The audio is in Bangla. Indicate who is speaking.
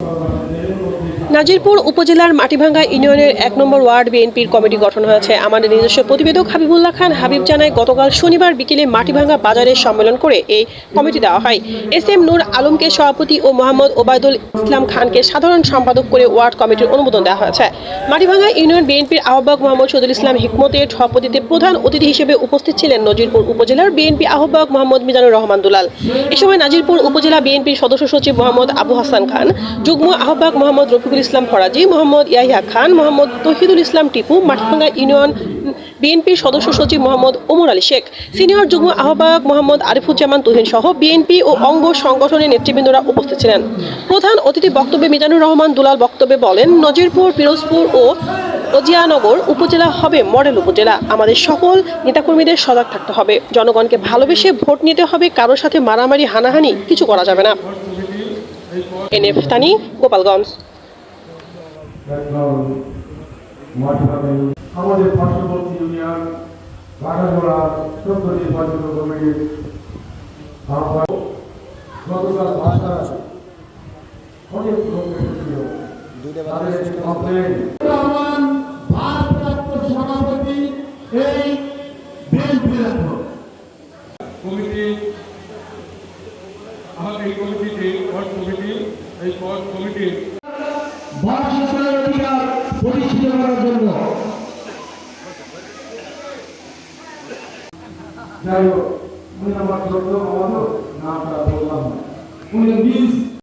Speaker 1: Thank you. নাজিরপুর উপজেলার মাটিভাঙ্গা ইউনিয়নের এক নম্বর ওয়ার্ড বিএনপির কমিটি গঠন হয়েছে। আমাদের নিজস্ব প্রতিবেদক হাবিবুল্লাহ খান হাবিব জানায়, গতকাল শনিবার বিকেলে মাটিভাঙ্গা বাজারে সম্মেলন করে এই কমিটি দেওয়া হয়। এস এম নূর আলমকে সভাপতি ও মোহাম্মদ ওবায়দুল ইসলাম খানকে সাধারণ সম্পাদক করে ওয়ার্ড কমিটির অনুমোদন দেওয়া হয়েছে। মাটিভাঙ্গা ইউনিয়ন বিএনপির আহ্বায়ক মোহাম্মদ শহীদুল ইসলাম হিকমতের সভাপতিতে প্রধান অতিথি হিসেবে উপস্থিত ছিলেন নজিরপুর উপজেলার বিএনপি আহ্বায়ক মোহাম্মদ মিজানুর রহমান দুলাল। এ সময় নাজিরপুর উপজেলা বিএনপির সদস্য সচিব মোহাম্মদ আবু হাসান খান, যুগ্ম আহ্বায়ক মোহাম্মদ রফিকুল ইসলাম ফরাজি, মোহাম্মদ ইয়াহিয়া খান, মোহাম্মদ তহিদুল ইসলাম টিপু মাটিভাঙ্গা ইউনিয়ন বিএনপির সদস্য সচিব মোহাম্মদ ওমর আলী শেখ, সিনিয়র যুগ্ম আহ্বায়ক মোহাম্মদ আরিফুজ্জামান তুহিন সহ বিএনপি ও অঙ্গ সংগঠনের নেতৃবৃন্দরা উপস্থিত ছিলেন। প্রধান অতিথি বক্তব্যে মিজানুর রহমান দুলাল বক্তব্যে বলেন, নজিরপুর, পিরোজপুর ও রজিয়ানগর উপজেলা হবে মডেল উপজেলা। আমাদের সকল নেতাকর্মীদের সজাগ থাকতে হবে। জনগণকে ভালোবেসে ভোট নিতে হবে। কারোর সাথে মারামারি, হানাহানি কিছু করা যাবে না। এনএফ স্থানী গোপালগঞ্জ।
Speaker 2: আমাদের পার্শ্ববর্তী ইউনিয়ন বাঘাগোড়া সত্য নির্বাচন কমিটির গতকাল ভাষা অনেক লোক এসেছিল। তাদের কমপ্লেন
Speaker 3: রহমান ভারপ্রাপ্ত সভাপতি এই
Speaker 4: কমিটি আমাদের এই কমিটিতে পদ কমিটি এই পদ কমিটির
Speaker 3: প্রতিষ্ঠিত করার জন্য।
Speaker 2: যাই হোক উনি আমার নামটা বললাম উনি নিজ